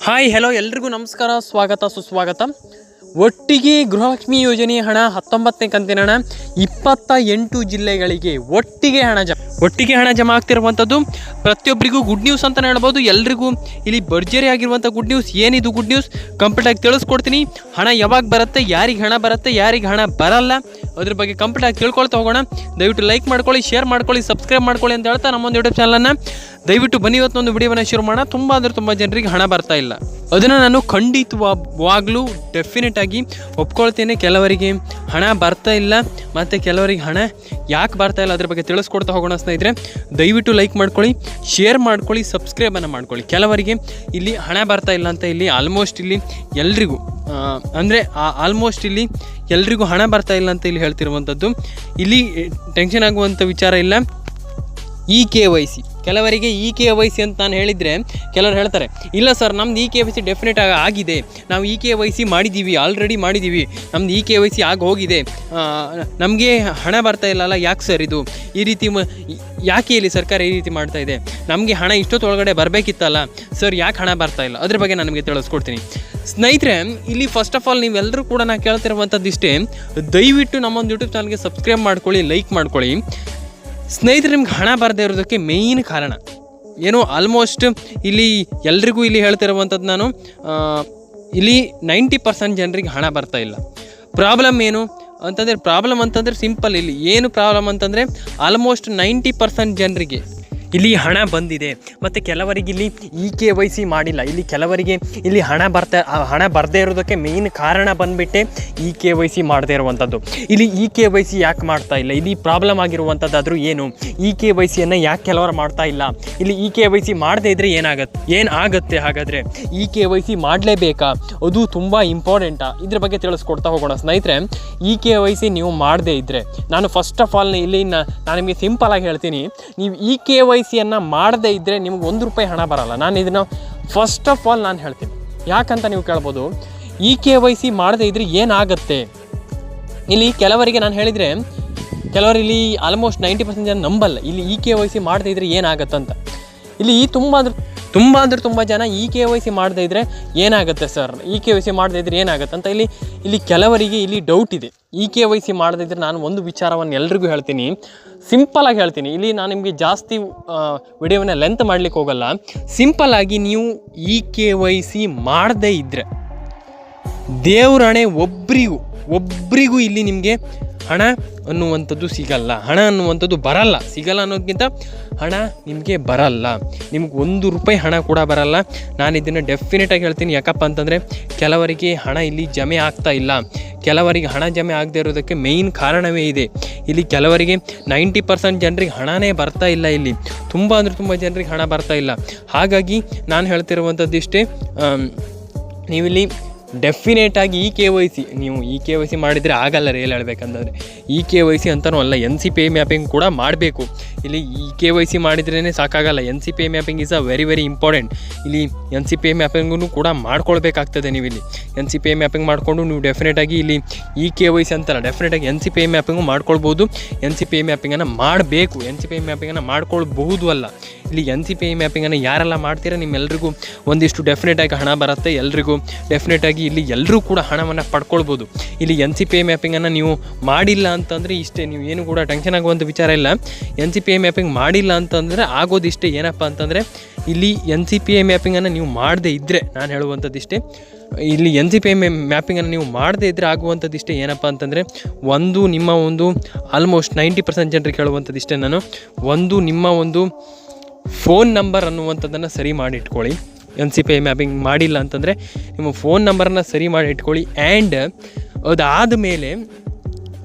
Hi hello ಎಲ್ರಿಗೂ ನಮಸ್ಕಾರ. ಸ್ವಾಗತ, ಸುಸ್ವಾಗತ. ಒಟ್ಟಿಗೆ ಗೃಹಲಕ್ಷ್ಮಿ ಯೋಜನೆ ಹಣ ಹತ್ತೊಂಬತ್ತನೇ ಕಂತಿನ ಹಣ ಇಪ್ಪತ್ತ ಎಂಟು ಜಿಲ್ಲೆಗಳಿಗೆ ಒಟ್ಟಿಗೆ ಹಣ ಜಮ ಒಟ್ಟಿಗೆ ಹಣ ಜಮಾ ಆಗ್ತಿರುವಂಥದ್ದು ಪ್ರತಿಯೊಬ್ಬರಿಗೂ ಗುಡ್ ನ್ಯೂಸ್ ಅಂತಲೇ ಹೇಳ್ಬೋದು. ಎಲ್ರಿಗೂ ಇಲ್ಲಿ ಭರ್ಜರಿ ಆಗಿರುವಂಥ ಗುಡ್ ನ್ಯೂಸ್ ಏನಿದು ಗುಡ್ ನ್ಯೂಸ್ ಕಂಪ್ಲೀಟಾಗಿ ತಿಳಿಸ್ಕೊಡ್ತೀನಿ. ಹಣ ಯಾವಾಗ ಬರುತ್ತೆ, ಯಾರಿಗೆ ಹಣ ಬರುತ್ತೆ, ಯಾರಿಗೆ ಹಣ ಬರಲ್ಲ, ಅದ್ರ ಬಗ್ಗೆ ಕಂಪ್ಲೀಟಾಗಿ ತಿಳ್ಕೊಳ್ತಾ ಹೋಗೋಣ. ದಯವಿಟ್ಟು ಲೈಕ್ ಮಾಡ್ಕೊಳ್ಳಿ ಶೇರ್ ಮಾಡ್ಕೊಳ್ಳಿ ಸಬ್ಸ್ಕ್ರೈಬ್ ಮಾಡ್ಕೊಳ್ಳಿ ಅಂತ ಹೇಳ್ತಾ ನಮ್ಮೊಂದು ಯೂಟ್ಯೂಬ್ ಚಾನಲನ್ನು ದಯವಿಟ್ಟು ಬನ್ನಿ, ಇವತ್ತೊಂದು ವಿಡಿಯೋವನ್ನು ಶುರು ಮಾಡೋಣ. ತುಂಬ ಅಂದರೆ ತುಂಬ ಜನರಿಗೆ ಹಣ ಬರ್ತಾ ಇಲ್ಲ. ಅದನ್ನು ನಾನು ಖಂಡಿತವಾಗ್ಲೂ ಡೆಫಿನೆಟ್ ಆಗಿ ಒಪ್ಕೊಳ್ತೇನೆ. ಕೆಲವರಿಗೆ ಹಣ ಬರ್ತಾ ಇಲ್ಲ, ಮತ್ತು ಕೆಲವರಿಗೆ ಹಣ ಯಾಕೆ ಬರ್ತಾ ಇಲ್ಲ ಅದ್ರ ಬಗ್ಗೆ ತಿಳಿಸ್ಕೊಡ್ತಾ ಹೋಗೋಣ ಸ್ನೇಹಿತರೆ. ದಯವಿಟ್ಟು ಲೈಕ್ ಮಾಡ್ಕೊಳ್ಳಿ ಶೇರ್ ಮಾಡ್ಕೊಳ್ಳಿ ಸಬ್ಸ್ಕ್ರೈಬನ್ನು ಮಾಡ್ಕೊಳ್ಳಿ. ಕೆಲವರಿಗೆ ಇಲ್ಲಿ ಹಣ ಬರ್ತಾ ಇಲ್ಲ ಅಂತ ಇಲ್ಲಿ ಆಲ್ಮೋಸ್ಟ್ ಇಲ್ಲಿ ಎಲ್ರಿಗೂ ಅಂದರೆ ಆಲ್ಮೋಸ್ಟ್ ಇಲ್ಲಿ ಎಲ್ರಿಗೂ ಹಣ ಬರ್ತಾ ಇಲ್ಲ ಅಂತ ಇಲ್ಲಿ ಹೇಳ್ತಿರುವಂಥದ್ದು. ಇಲ್ಲಿ ಟೆನ್ಷನ್ ಆಗುವಂಥ ವಿಚಾರ ಇಲ್ಲ. E K Y C. ಕೆಲವರಿಗೆ ಇ ಕೆ ವೈ ಸಿ ಅಂತ ನಾನು ಹೇಳಿದರೆ ಕೆಲವರು ಹೇಳ್ತಾರೆ, ಇಲ್ಲ ಸರ್, ನಮ್ದು E K Y C definite ಆಗಿ ಆಗಿದೆ. ನಾವು ಇ ಕೆ ವೈ ಸಿ ಮಾಡಿದ್ದೀವಿ ಆಲ್ರೆಡಿ ಮಾಡಿದ್ದೀವಿ ನಮ್ದು ಇ ಕೆ ವೈ ಸಿ ಆಗಿ ಹೋಗಿದೆ. ನಮಗೆ ಹಣ ಬರ್ತಾ ಇಲ್ಲಲ್ಲ, ಯಾಕೆ ಸರ್ ಇದು? ಈ ರೀತಿ ಮ, ಯಾಕೆ ಇಲ್ಲಿ ಸರ್ಕಾರ ಈ ರೀತಿ ಮಾಡ್ತಾ ಇದೆ? ನಮಗೆ ಹಣ ಇಷ್ಟೊತ್ತೊಳಗಡೆ ಬರಬೇಕಿತ್ತಲ್ಲ, ಸರ್, ಯಾಕೆ ಹಣ ಬರ್ತಾ ಇಲ್ಲ? ಅದ್ರ ಬಗ್ಗೆ ನಾನು ನಿಮಗೆ ತಿಳಿಸ್ಕೊಡ್ತೀನಿ. ಸ್ನೇಹಿತರೆ, ಇಲ್ಲಿ ಫಸ್ಟ್ ಆಫ್ ಆಲ್ ನೀವೆಲ್ಲರೂ ಕೂಡ ನಾನು ಕೇಳ್ತಿರುವಂಥದ್ದು ಇಷ್ಟೇ ದಯವಿಟ್ಟು ನಮ್ಮೊಂದು ಯೂಟ್ಯೂಬ್ ಚಾನಲ್ಗೆ ಸಬ್ಸ್ಕ್ರೈಬ್ ಮಾಡ್ಕೊಳ್ಳಿ ಲೈಕ್ ಮಾಡ್ಕೊಳ್ಳಿ. ಸ್ನೇಹಿತರೆ, ನಿಮ್ಗೆ ಹಣ ಬರದೇ ಇರೋದಕ್ಕೆ ಮೇಯ್ನ್ ಕಾರಣ. ಏನು ಆಲ್ಮೋಸ್ಟ್ ಇಲ್ಲಿ ಎಲ್ರಿಗೂ ಇಲ್ಲಿ ಹೇಳ್ತಿರುವಂಥದ್ದು ನಾನು ಇಲ್ಲಿ ನೈಂಟಿ ಪರ್ಸೆಂಟ್ ಜನರಿಗೆ ಹಣ ಬರ್ತಾ ಇಲ್ಲ. ಪ್ರಾಬ್ಲಮ್ ಏನು ಅಂತಂದರೆ ಪ್ರಾಬ್ಲಮ್ ಅಂತಂದರೆ ಸಿಂಪಲ್ ಇಲ್ಲಿ. ಏನು ಪ್ರಾಬ್ಲಮ್ ಅಂತಂದರೆ ಆಲ್ಮೋಸ್ಟ್ ನೈಂಟಿ ಪರ್ಸೆಂಟ್ ಜನರಿಗೆ ಇಲ್ಲಿ ಹಣ ಬಂದಿದೆ. ಮತ್ತು ಕೆಲವರಿಗೆ ಇಲ್ಲಿ ಇ ಕೆ ವೈ ಸಿ ಮಾಡಿಲ್ಲ. ಇಲ್ಲಿ ಕೆಲವರಿಗೆ ಇಲ್ಲಿ ಹಣ ಬರ್ತಾ ಹಣ ಬರದೇ ಇರೋದಕ್ಕೆ ಮೇಯ್ನ್ ಕಾರಣ ಬಂದುಬಿಟ್ಟೆ ಇ ಕೆ ವೈ ಸಿ ಮಾಡದೇ ಇರುವಂಥದ್ದು ಇಲ್ಲಿ ಇ ಕೆ ವೈ ಸಿ ಯಾಕೆ ಮಾಡ್ತಾ ಇಲ್ಲ? ಇಲ್ಲಿ ಪ್ರಾಬ್ಲಮ್ ಆಗಿರುವಂಥದ್ದಾದರೂ ಏನು? ಇ ಕೆ ವೈ ಸಿಯನ್ನು ಯಾಕೆ ಕೆಲವರು ಮಾಡ್ತಾ ಇಲ್ಲ? ಇಲ್ಲಿ ಇ ಕೆ ವೈ ಸಿ ಮಾಡದೇ ಇದ್ದರೆ ಏನಾಗತ್ತೆ ಏನು ಆಗುತ್ತೆ ಹಾಗಾದರೆ? ಇ ಕೆ ವೈ ಸಿ ಮಾಡಲೇಬೇಕಾ? ಅದು ತುಂಬ ಇಂಪಾರ್ಟೆಂಟಾ ಇದ್ರ ಬಗ್ಗೆ ತಿಳಿಸ್ಕೊಡ್ತಾ ಹೋಗೋಣ. ಸ್ನೇಹಿತರೆ ಇ ಕೆ ವೈ ಸಿ ನೀವು ಮಾಡದೇ ಇದ್ದರೆ ನಾನು ಫಸ್ಟ್ ಆಫ್ ಆಲ್ ಇಲ್ಲಿ ನಾನು ನಿಮಗೆ ಸಿಂಪಲ್ ಆಗಿ ಹೇಳ್ತೀನಿ. ನೀವು ಇ ಕೆ ವೈ ಸಿಯನ್ನು ಮಾಡದೇ ಇದ್ದರೆ ನಿಮ್ಗೆ ಒಂದು ರೂಪಾಯಿ ಹಣ ಬರಲ್ಲ. ನಾನು ಇದನ್ನು ಫಸ್ಟ್ ಆಫ್ ಆಲ್ ನಾನು ಹೇಳ್ತೀನಿ. ಯಾಕಂತ ನೀವು ಕೇಳ್ಬೋದು ಇ ಕೆ ವೈ ಸಿ ಮಾಡದೇ ಇದ್ದರೆ ಏನಾಗುತ್ತೆ? ಇಲ್ಲಿ ಕೆಲವರಿಗೆ ನಾನು ಹೇಳಿದರೆ, ಕೆಲವರು ಇಲ್ಲಿ ಆಲ್ಮೋಸ್ಟ್ ನೈಂಟಿ ಪರ್ಸೆಂಟ್ ಜನ ನಂಬಲ್ಲ. ಇಲ್ಲಿ ಇ ಕೆ ವೈ ಸಿ ಮಾಡದೇ ಇದ್ದರೆ ಏನಾಗತ್ತಂತ. ಇಲ್ಲಿ ತುಂಬ ತುಂಬ ಅಂದರೆ ತುಂಬ ಜನ ಇ ಕೆ ವೈ ಸಿ ಮಾಡದೇ ಇದ್ದರೆ ಏನಾಗುತ್ತೆ sir? E K Y C ಮಾಡದೇ ಇದ್ರೆ ಏನಾಗುತ್ತೆ ಅಂತ ಇಲ್ಲಿ ಇಲ್ಲಿ ಕೆಲವರಿಗೆ ಇಲ್ಲಿ ಡೌಟ್ ಇದೆ. ಇ ಕೆ ವೈ ಸಿ ಮಾಡದೇ ಇದ್ದರೆ ನಾನು ಒಂದು ವಿಚಾರವನ್ನು ಎಲ್ರಿಗೂ ಹೇಳ್ತೀನಿ. ಸಿಂಪಲಾಗಿ ಹೇಳ್ತೀನಿ. ಇಲ್ಲಿ ನಾನು ನಿಮಗೆ ಜಾಸ್ತಿ ವಿಡಿಯೋವನ್ನ ಲೆಂತ್ ಮಾಡಲಿಕ್ಕೆ ಹೋಗಲ್ಲ. ಸಿಂಪಲಾಗಿ ನೀವು ಇ ಕೆ ವೈ ಸಿ ಮಾಡದೇ ಇದ್ದರೆ ದೇವರಣೆ ಒಬ್ಬರಿಗೂ ಒಬ್ಬರಿಗೂ ಇಲ್ಲಿ ನಿಮಗೆ ಹಣ ಅನ್ನುವಂಥದ್ದು ಸಿಗಲ್ಲ. ಹಣ ಅನ್ನುವಂಥದ್ದು ಬರಲ್ಲ. ಸಿಗಲ್ಲ ಅನ್ನೋದಕ್ಕಿಂತ ಹಣ ನಿಮಗೆ ಬರಲ್ಲ. ನಿಮ್ಗೆ ಒಂದು ರೂಪಾಯಿ ಹಣ ಕೂಡ ಬರಲ್ಲ. ನಾನು ಇದನ್ನು ಡೆಫಿನೆಟಾಗಿ ಹೇಳ್ತೀನಿ. ಯಾಕಪ್ಪ ಅಂತಂದರೆ ಕೆಲವರಿಗೆ ಹಣ ಇಲ್ಲಿ ಜಮೆ ಆಗ್ತಾ ಇಲ್ಲ. ಕೆಲವರಿಗೆ ಹಣ ಜಮೆ ಆಗದೆ ಇರೋದಕ್ಕೆ ಮೇಯ್ನ್ ಕಾರಣವೇ ಇದೆ. ಇಲ್ಲಿ ಕೆಲವರಿಗೆ ನೈಂಟಿ ಪರ್ಸೆಂಟ್ ಜನರಿಗೆ ಹಣನೇ ಬರ್ತಾ ಇಲ್ಲ ಇಲ್ಲಿ. ತುಂಬ ಅಂದರೆ ತುಂಬ ಜನರಿಗೆ ಹಣ ಬರ್ತಾ ಇಲ್ಲ. ಹಾಗಾಗಿ ನಾನು ಹೇಳ್ತಿರುವಂಥದ್ದು ಇಷ್ಟೇ ನೀವಿಲ್ಲಿ ಡೆಫಿನೇಟ್ ಆಗಿ ಇ ಕೆ ವೈ ಸಿ ನೀವು ಇ ಕೆ ವೈ ಸಿ ಮಾಡಿದರೆ ಆಗಲ್ಲ ರೇಲ್ ಹೇಳ್ಬೇಕಂತಂದರೆ ಈ ಕೆ ವೈ ಸಿ ಅಂತಲೂ ಅಲ್ಲ ಎನ್ ಸಿ ಪಿ ಮ್ಯಾಪಿಂಗ್ ಕೂಡ ಮಾಡಬೇಕು. ಇಲ್ಲಿ ಈ ಕೆ ವೈ ಸಿ ಮಾಡಿದ್ರೇ ಸಾಕಾಗಲ್ಲ. N C P mapping is a very very important ಇಲ್ಲಿ ಎನ್ ಸಿ ಪಿ ಐ ಮ್ಯಾಪಿಂಗೂ ಕೂಡ ಮಾಡ್ಕೊಳ್ಬೇಕಾಗ್ತದೆ ನೀವು ಇಲ್ಲಿ ಎನ್ ಸಿ ಪಿ ಮ್ಯಾಪಿಂಗ್ ಮಾಡಿಕೊಂಡು ನೀವು ಡೆಫಿನೆಟಾಗಿ ಇಲ್ಲಿ ಇ ಕೆ ವೈ ಸಿ ಅಂತಲ್ಲ ಡೆಫಿನೆಟಾಗಿ ಎನ್ ಸಿ ಪಿ ಮ್ಯಾಪಿಂಗು ಮಾಡ್ಕೊಳ್ಬೋದು. ಎನ್ ಸಿ ಪಿ ಐ ಮ್ಯಾಪಿಂಗನ್ನು ಮಾಡಬೇಕು. ಎನ್ ಸಿ ಪಿ ಮ್ಯಾಪಿಂಗನ್ನು ಮಾಡ್ಕೊಳ್ಬಹುದು ಅಲ್ಲ. ಇಲ್ಲಿ ಎನ್ ಸಿ ಪಿ ಐ ಮ್ಯಾಪಿಂಗನ್ನು ಯಾರೆಲ್ಲ ಮಾಡ್ತೀರಾ ನಿಮ್ಮೆಲ್ರಿಗೂ ಒಂದಿಷ್ಟು ಡೆಫಿನೆಟಾಗಿ ಹಣ ಬರುತ್ತೆ. ಎಲ್ರಿಗೂ ಡೆಫಿನೆಟಾಗಿ ಇಲ್ಲಿ ಎಲ್ಲರೂ ಕೂಡ ಹಣವನ್ನು ಪಡ್ಕೊಳ್ಬೋದು. ಇಲ್ಲಿ ಎನ್ ಸಿ ಪಿ ಐ ಮ್ಯಾಪಿಂಗನ್ನು ನೀವು ಮಾಡಿಲ್ಲ ಅಂತಂದರೆ ಇಷ್ಟೇ, ನೀವು ಏನು ಕೂಡ ಟೆನ್ಷನ್ ಆಗುವಂಥ ವಿಚಾರ ಇಲ್ಲ. N C P I mapping ಮಾಡಿಲ್ಲ ಅಂತಂದರೆ ಆಗೋದಿಷ್ಟೇ. ಏನಪ್ಪ ಅಂತಂದರೆ ಇಲ್ಲಿ ಎನ್ ಸಿ ಪಿ ಐ ಮ್ಯಾಪಿಂಗನ್ನು ನೀವು ಮಾಡದೇ ಇದ್ದರೆ ನಾನು ಹೇಳುವಂಥದ್ದು ಇಷ್ಟೇ ಇಲ್ಲಿ ಎನ್ ಸಿ ಪಿ ಐ ಮ್ಯಾಪಿಂಗನ್ನು ನೀವು ಮಾಡದೇ ಇದ್ದರೆ ಆಗುವಂಥದ್ದು ಇಷ್ಟೇ ಏನಪ್ಪ ಅಂತಂದರೆ ಒಂದು ನಿಮ್ಮ ಒಂದು ಆಲ್ಮೋಸ್ಟ್ ನೈಂಟಿ ಪರ್ಸೆಂಟ್ ಜನರಿಗೆ ಹೇಳುವಂಥದ್ದು ಇಷ್ಟೇ ನಾನು. ಒಂದು ನಿಮ್ಮ ಒಂದು ಫೋನ್ ನಂಬರ್ ಅನ್ನುವಂಥದ್ದನ್ನು ಸರಿ ಮಾಡಿ ಇಟ್ಕೊಳ್ಳಿ. N C P I mapping ಮಾಡಿಲ್ಲ ಅಂತಂದರೆ ನಿಮ್ಮ ಫೋನ್ ನಂಬರನ್ನು ಸರಿ ಮಾಡಿ ಇಟ್ಕೊಳ್ಳಿ ಆ್ಯಂಡ್ ಅದಾದ ಮೇಲೆ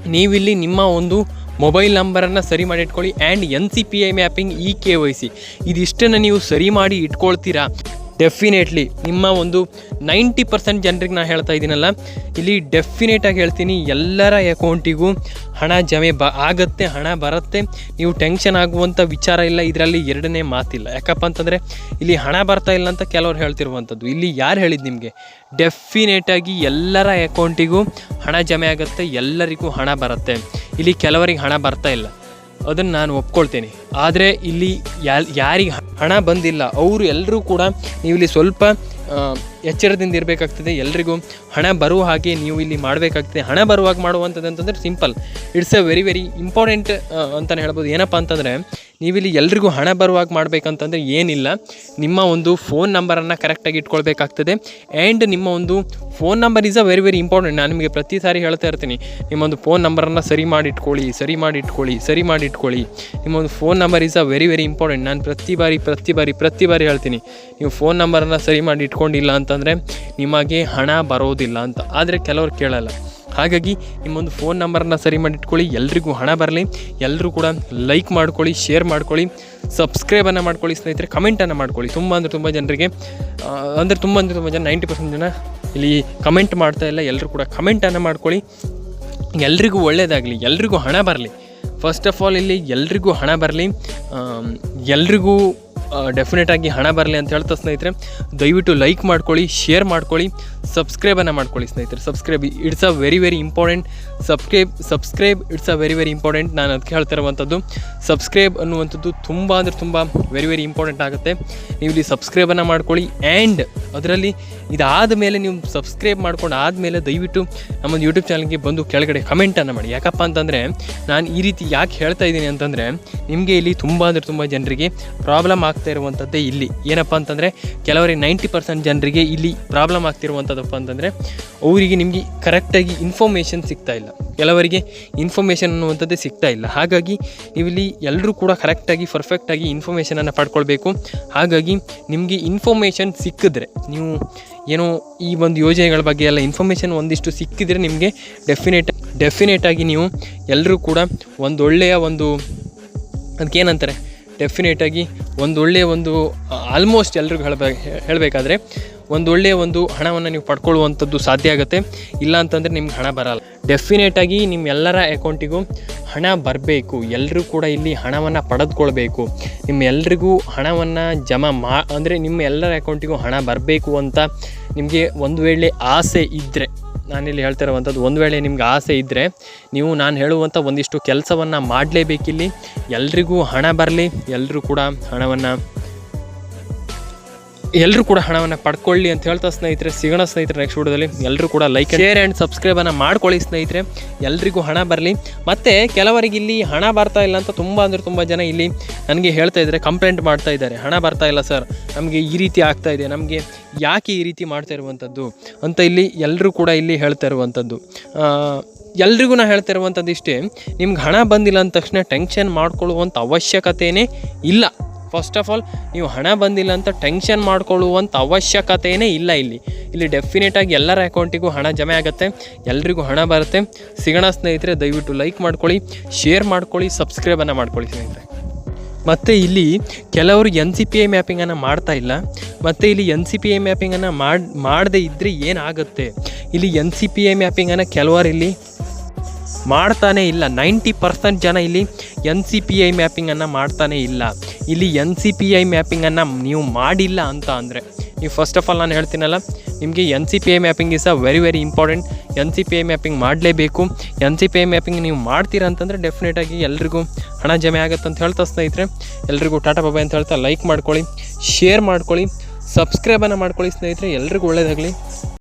ನೀವಿಲ್ಲಿ ನಿಮ್ಮ ಒಂದು ಮೊಬೈಲ್ ನಂಬರನ್ನು ಸರಿ ಮಾಡಿ ಇಟ್ಕೊಳ್ಳಿ and N C P I mapping E K Y C. ಇದಿಷ್ಟನ್ನು ನೀವು ಸರಿ ಮಾಡಿ ಇಟ್ಕೊಳ್ತೀರಾ? ಡೆಫಿನೆಟ್ಲಿ ನಿಮ್ಮ ಒಂದು ನೈಂಟಿ ಪರ್ಸೆಂಟ್ ಜನರಿಗೆ ನಾನು ಹೇಳ್ತಾ ಇದ್ದೀನಲ್ಲ, ಇಲ್ಲಿ ಡೆಫಿನೇಟಾಗಿ ಹೇಳ್ತೀನಿ, ಎಲ್ಲರ ಅಕೌಂಟಿಗೂ ಹಣ ಜಮೆ ಬ ಆಗತ್ತೆ, ಹಣ ಬರುತ್ತೆ. ನೀವು ಟೆನ್ಷನ್ ಆಗುವಂಥ ವಿಚಾರ ಇಲ್ಲ, ಇದರಲ್ಲಿ ಎರಡನೇ ಮಾತಿಲ್ಲ. ಯಾಕಪ್ಪ ಅಂತಂದರೆ, ಇಲ್ಲಿ ಹಣ ಬರ್ತಾ ಇಲ್ಲ ಅಂತ ಕೆಲವ್ರು ಹೇಳ್ತಿರುವಂಥದ್ದು ಇಲ್ಲಿ ಯಾರು ಹೇಳಿದ್ದು ನಿಮಗೆ? ಡೆಫಿನೇಟಾಗಿ ಎಲ್ಲರ ಅಕೌಂಟಿಗೂ ಹಣ ಜಮೆ ಆಗುತ್ತೆ, ಎಲ್ಲರಿಗೂ ಹಣ ಬರುತ್ತೆ. ಇಲ್ಲಿ ಕೆಲವರಿಗೆ ಹಣ ಬರ್ತಾ ಇಲ್ಲ. ಅದನ್ನು ನಾನು ಒಪ್ಕೊಳ್ತೇನೆ. ಆದರೆ ಇಲ್ಲಿ ಯಾರಿಗೆ ಹಣ ಬಂದಿಲ್ಲ ಅವರು ಎಲ್ಲರೂ ಕೂಡ ನೀವು ಇಲ್ಲಿ ಸ್ವಲ್ಪ ಎಚ್ಚರದಿಂದ ಇರಬೇಕಾಗ್ತದೆ. ಎಲ್ರಿಗೂ ಹಣ ಬರುವ ಹಾಗೆ ನೀವು ಇಲ್ಲಿ ಮಾಡಬೇಕಾಗ್ತದೆ. ಹಣ ಬರುವಾಗ ಮಾಡುವಂಥದ್ದು ಅಂತಂದರೆ simple. It's a very very important ಅಂತಲೇ ಹೇಳ್ಬೋದು. ಏನಪ್ಪ ಅಂತಂದರೆ ನೀವಿಲ್ಲಿ ಎಲ್ರಿಗೂ ಹಣ ಬರುವಾಗ ಮಾಡಬೇಕಂತಂದರೆ ಏನಿಲ್ಲ. ನಿಮ್ಮ ಒಂದು ಫೋನ್ ನಂಬರನ್ನು ಕರೆಕ್ಟಾಗಿ ಇಟ್ಕೊಳ್ಬೇಕಾಗ್ತದೆ. ಆ್ಯಂಡ್ ನಿಮ್ಮ ಒಂದು phone number is a very very important ನಾನು ನಿಮಗೆ ಪ್ರತಿ ಸಾರಿ ಹೇಳ್ತಾ ಇರ್ತೀನಿ. ನಿಮ್ಮೊಂದು ಫೋನ್ ನಂಬರನ್ನು ಸರಿ ಮಾಡಿ ಇಟ್ಕೊಳ್ಳಿ ಸರಿ ಮಾಡಿ ಇಟ್ಕೊಳ್ಳಿ ಸರಿ ಮಾಡಿ ಇಟ್ಕೊಳ್ಳಿ ನಿಮ್ಮೊಂದು phone number is a very very important ನಾನು ಪ್ರತಿ ಬಾರಿ ಪ್ರತಿ ಬಾರಿ ಪ್ರತಿ ಬಾರಿ ಹೇಳ್ತೀನಿ. ನೀವು ಫೋನ್ ನಂಬರನ್ನು ಸರಿ ಮಾಡಿ ಇಟ್ಕೊಂಡಿಲ್ಲ ಅಂತಂದರೆ ನಿಮಗೆ ಹಣ ಬರೋದಿಲ್ಲ ಅಂತ. ಆದರೆ ಕೆಲವರು ಕೇಳಲ್ಲ. ಹಾಗಾಗಿ ನಿಮ್ಮೊಂದು ಫೋನ್ ನಂಬರನ್ನ ಸರಿ ಮಾಡಿ ಇಟ್ಕೊಳ್ಳಿ ಎಲ್ರಿಗೂ ಹಣ ಬರಲಿ. ಎಲ್ಲರೂ ಕೂಡ ಲೈಕ್ ಮಾಡ್ಕೊಳ್ಳಿ ಶೇರ್ ಮಾಡ್ಕೊಳ್ಳಿ ಸಬ್ಸ್ಕ್ರೈಬನ್ನು ಮಾಡ್ಕೊಳ್ಳಿ ಸ್ನೇಹಿತರೆ ಕಮೆಂಟನ್ನು ಮಾಡ್ಕೊಳ್ಳಿ. ತುಂಬ ಅಂದರೆ ತುಂಬ ಜನರಿಗೆ ಅಂದರೆ ತುಂಬ ಅಂದರೆ ತುಂಬ ಜನ ನೈಂಟಿ ಪರ್ಸೆಂಟ್ ಜನ ಇಲ್ಲಿ ಕಮೆಂಟ್ ಮಾಡ್ತಾ ಇಲ್ಲ. ಎಲ್ಲರೂ ಕೂಡ ಕಮೆಂಟನ್ನು ಮಾಡ್ಕೊಳ್ಳಿ. ಎಲ್ರಿಗೂ ಒಳ್ಳೆಯದಾಗಲಿ ಎಲ್ರಿಗೂ ಹಣ ಬರಲಿ. ಫಸ್ಟ್ ಆಫ್ ಆಲ್ ಇಲ್ಲಿ ಎಲ್ರಿಗೂ ಹಣ ಬರಲಿ. ಎಲ್ರಿಗೂ ಡೆಫಿನೆಟ್ ಆಗಿ ಹಣ ಬರಲಿ ಅಂತ ಹೇಳ್ತಾ ಸ್ನೇಹಿತರೆ ದಯವಿಟ್ಟು ಲೈಕ್ ಮಾಡ್ಕೊಳ್ಳಿ ಶೇರ್ ಮಾಡ್ಕೊಳ್ಳಿ. ಸಬ್ಸ್ಕ್ರೈಬನ್ನು ಮಾಡ್ಕೊಳ್ಳಿ, ಸ್ನೇಹಿತರೆ. Subscribe it's a very very important subscribe subscribe it's a very very important ನಾನು ಅದಕ್ಕೆ ಹೇಳ್ತಿರುವಂಥದ್ದು ಸಬ್ಸ್ಕ್ರೈಬ್ ಅನ್ನುವಂಥದ್ದು ತುಂಬ ಅಂದರೆ ತುಂಬ ವೆರಿ ವೆರಿ ಇಂಪಾರ್ಟೆಂಟ್ ಆಗುತ್ತೆ. ನೀವು ಇಲ್ಲಿ ಸಬ್ಸ್ಕ್ರೈಬನ್ನು ಮಾಡ್ಕೊಳ್ಳಿ ಆ್ಯಂಡ್ ಅದರಲ್ಲಿ ಇದಾದ ಮೇಲೆ ನೀವು ಸಬ್ಸ್ಕ್ರೈಬ್ ಮಾಡ್ಕೊಂಡು ಆದಮೇಲೆ ದಯವಿಟ್ಟು ನಮ್ಮೊಂದು ಯೂಟ್ಯೂಬ್ ಚಾನಲ್ಗೆ ಬಂದು ಕೆಳಗಡೆ ಕಮೆಂಟನ್ನು ಮಾಡಿ. ಯಾಕಪ್ಪ ಅಂತಂದರೆ, ನಾನು ಈ ರೀತಿ ಯಾಕೆ ಹೇಳ್ತಾ ಇದ್ದೀನಿ ಅಂತಂದರೆ, ನಿಮಗೆ ಇಲ್ಲಿ ತುಂಬ ಅಂದರೆ ತುಂಬ ಜನರಿಗೆ ಪ್ರಾಬ್ಲಮ್ ಆಗ್ತಾ ಇರುವಂಥದ್ದೇ ಇಲ್ಲಿ. ಏನಪ್ಪ ಅಂತಂದರೆ, ಕೆಲವರಿಗೆ ನೈಂಟಿ ಪರ್ಸೆಂಟ್ ಜನರಿಗೆ ಇಲ್ಲಿ ಪ್ರಾಬ್ಲಮ್ ಆಗ್ತಿರುವಂಥದ್ದಪ್ಪ ಅಂತಂದರೆ ಅವರಿಗೆ ನಿಮಗೆ ಕರೆಕ್ಟಾಗಿ ಇನ್ಫಾರ್ಮೇಷನ್ ಸಿಗ್ತಾ ಇಲ್ಲ. ಕೆಲವರಿಗೆ ಇನ್ಫಾರ್ಮೇಷನ್ ಅನ್ನುವಂಥದ್ದೇ ಸಿಗ್ತಾ ಇಲ್ಲ. ಹಾಗಾಗಿ ನೀವಿಲ್ಲಿ ಎಲ್ಲರೂ ಕೂಡ ಕರೆಕ್ಟಾಗಿ ಪರ್ಫೆಕ್ಟಾಗಿ ಇನ್ಫಾರ್ಮೇಷನನ್ನು ಪಡ್ಕೊಳ್ಬೇಕು. ಹಾಗಾಗಿ ನಿಮಗೆ ಇನ್ಫಾರ್ಮೇಷನ್ ಸಿಕ್ಕಿದ್ರೆ, ನೀವು ಏನೋ ಈ ಒಂದು ಯೋಜನೆಗಳ ಬಗ್ಗೆ ಎಲ್ಲ ಇನ್ಫಾರ್ಮೇಷನ್ ಒಂದಿಷ್ಟು ಸಿಕ್ಕಿದ್ರೆ ನಿಮಗೆ ಡೆಫಿನೆಟ್ ಡೆಫಿನೆಟಾಗಿ ನೀವು ಎಲ್ಲರೂ ಕೂಡ ಒಂದು ಒಳ್ಳೆಯ ಒಂದು ಅದಕ್ಕೇನಂತಾರೆ ಡೆಫಿನೆಟಾಗಿ ಒಂದು ಒಳ್ಳೆಯ ಒಂದು ಆಲ್ಮೋಸ್ಟ್ ಎಲ್ರಿಗೂ ಹೇಳಬೇಕು ಹೇಳಬೇಕಾದ್ರೆ ಒಂದು ಒಳ್ಳೆಯ ಒಂದು ಹಣವನ್ನು ನೀವು ಪಡ್ಕೊಳ್ಳುವಂಥದ್ದು ಸಾಧ್ಯ ಆಗುತ್ತೆ. ಇಲ್ಲ ಅಂತಂದರೆ ನಿಮ್ಗೆ ಹಣ ಬರಲ್ಲ. ಡೆಫಿನೆಟಾಗಿ ನಿಮ್ಮೆಲ್ಲರ ಅಕೌಂಟಿಗೂ ಹಣ ಬರಬೇಕು. ಎಲ್ಲರೂ ಕೂಡ ಇಲ್ಲಿ ಹಣವನ್ನು ಪಡೆದುಕೊಳ್ಬೇಕು. ನಿಮ್ಮ ಎಲ್ರಿಗೂ ಹಣವನ್ನು ಜಮಾ ಮಾ, ಅಂದರೆ ನಿಮ್ಮ ಎಲ್ಲರ ಅಕೌಂಟಿಗೂ ಹಣ ಬರಬೇಕು ಅಂತ ನಿಮಗೆ ಒಂದು ವೇಳೆ ಆಸೆ ಇದ್ದರೆ ನಾನಿಲ್ಲಿ ಹೇಳ್ತಿರುವಂಥದ್ದು ಒಂದು ವೇಳೆ ನಿಮ್ಗೆ ಆಸೆ ಇದ್ದರೆ ನೀವು ನಾನು ಹೇಳುವಂಥ ಒಂದಿಷ್ಟು ಕೆಲಸವನ್ನು ಮಾಡಲೇಬೇಕಿಲ್ಲಿ. ಎಲ್ರಿಗೂ ಹಣ ಬರಲಿ ಎಲ್ಲರೂ ಕೂಡ ಹಣವನ್ನು ಎಲ್ಲರೂ ಕೂಡ ಹಣವನ್ನು ಪಡ್ಕೊಳ್ಳಿ ಅಂತ ಹೇಳ್ತಾ ಸ್ನೇಹಿತರೆ. ಸಿಗೋಣ ಸ್ನೇಹಿತರೆ ನೆಕ್ಸ್ಟ್ ವಿಡಿಯೋದಲ್ಲಿ. ಎಲ್ಲರೂ ಕೂಡ ಲೈಕ್ ಶೇರ್ ಆ್ಯಂಡ್ ಸಬ್ಸ್ಕ್ರೈಬನ್ನು ಮಾಡ್ಕೊಳ್ಳಿ ಸ್ನೇಹಿತರೆ. ಎಲ್ರಿಗೂ ಹಣ ಬರಲಿ. ಮತ್ತು ಕೆಲವರಿಗೆ ಇಲ್ಲಿ ಹಣ ಬರ್ತಾ ಇಲ್ಲ ಅಂತ ತುಂಬ ಅಂದರೆ ತುಂಬ ಜನ ಇಲ್ಲಿ ನನಗೆ ಹೇಳ್ತಾ ಇದ್ದಾರೆ ಕಂಪ್ಲೇಂಟ್ ಮಾಡ್ತಾ ಇದ್ದಾರೆ. ಹಣ ಬರ್ತಾ ಇಲ್ಲ ಸರ್ ನಮಗೆ ಈ ರೀತಿ ಆಗ್ತಾ ಇದೆ. ನಮಗೆ ಯಾಕೆ ಈ ರೀತಿ ಮಾಡ್ತಾ ಇರುವಂಥದ್ದು ಅಂತ ಇಲ್ಲಿ ಎಲ್ಲರೂ ಕೂಡ ಇಲ್ಲಿ ಹೇಳ್ತಾ ಇರುವಂಥದ್ದು ಎಲ್ರಿಗೂ ನಾನು ಹೇಳ್ತಾ ಇರುವಂಥದ್ದು ಇಷ್ಟೇ. ನಿಮ್ಗೆ ಹಣ ಬಂದಿಲ್ಲ ಅಂದ ತಕ್ಷಣ ಟೆನ್ಷನ್ ಮಾಡ್ಕೊಳ್ಳುವಂಥ ಅವಶ್ಯಕತೆಯೇ ಇಲ್ಲ. ಫಸ್ಟ್ ಆಫ್ ಆಲ್ ನೀವು ಹಣ ಬಂದಿಲ್ಲ ಅಂತ ಟೆನ್ಷನ್ ಮಾಡ್ಕೊಳ್ಳುವಂಥ ಅವಶ್ಯಕತೆಯೇ ಇಲ್ಲ ಇಲ್ಲಿ. ಇಲ್ಲಿ ಡೆಫಿನೆಟಾಗಿ ಎಲ್ಲರ ಅಕೌಂಟಿಗೂ ಹಣ ಜಮೆ ಆಗುತ್ತೆ. ಎಲ್ರಿಗೂ ಹಣ ಬರುತ್ತೆ. ಸಿಗೋಣ ಸ್ನೇಹಿತರೆ, ದಯವಿಟ್ಟು ಲೈಕ್ ಮಾಡ್ಕೊಳ್ಳಿ ಶೇರ್ ಮಾಡ್ಕೊಳ್ಳಿ ಸಬ್ಸ್ಕ್ರೈಬನ್ನು ಮಾಡ್ಕೊಳ್ಳಿ ಸ್ನೇಹಿತರೆ. ಮತ್ತು ಇಲ್ಲಿ ಕೆಲವರು ಎನ್ ಸಿ ಪಿ ಐ ಮ್ಯಾಪಿಂಗನ್ನು ಮಾಡ್ತಾ ಇಲ್ಲ. ಮತ್ತು ಇಲ್ಲಿ ಎನ್ ಸಿ ಪಿ ಐ ಮ್ಯಾಪಿಂಗನ್ನು ಮಾಡಿ, ಮಾಡದೇ ಇದ್ದರೆ ಏನಾಗುತ್ತೆ? ಇಲ್ಲಿ ಎನ್ ಸಿ ಪಿ ಐ ಮ್ಯಾಪಿಂಗನ್ನು ಕೆಲವರು ಇಲ್ಲಿ ಮಾಡ್ತಾನೇ ಇಲ್ಲ. ನೈಂಟಿ ಪರ್ಸೆಂಟ್ ಜನ ಇಲ್ಲಿ ಎನ್ ಸಿ ಪಿ ಐ ಮ್ಯಾಪಿಂಗನ್ನು ಮಾಡ್ತಾನೇ ಇಲ್ಲ. ಇಲ್ಲಿ ಎನ್ ಸಿ ಪಿ ಐ ಮ್ಯಾಪಿಂಗನ್ನು ನೀವು ಮಾಡಿಲ್ಲ ಅಂತ ಅಂದರೆ, ನೀವು ಫಸ್ಟ್ ಆಫ್ ಆಲ್ ನಾನು ಹೇಳ್ತೀನಲ್ಲ, ನಿಮಗೆ N C P I mapping is a very very important N C P I mapping ಮಾಡಲೇಬೇಕು. N C P I mapping ನೀವು ಮಾಡ್ತೀರಾ ಅಂತಂದರೆ ಡೆಫಿನೆಟಾಗಿ ಎಲ್ರಿಗೂ ಹಣ ಜಮೆ ಆಗುತ್ತೆ ಅಂತ ಹೇಳ್ತಾ ಸ್ನೇಹಿತರೆ, ಎಲ್ರಿಗೂ ಟಾಟಾ ಬಾಬಾ ಅಂತ ಹೇಳ್ತಾ ಲೈಕ್ ಮಾಡ್ಕೊಳ್ಳಿ ಶೇರ್ ಮಾಡ್ಕೊಳ್ಳಿ ಸಬ್ಸ್ಕ್ರೈಬನ್ನು ಮಾಡ್ಕೊಳ್ಳಿ ಸ್ನೇಹಿತರೆ, ಎಲ್ರಿಗೂ ಒಳ್ಳೆಯದಾಗಲಿ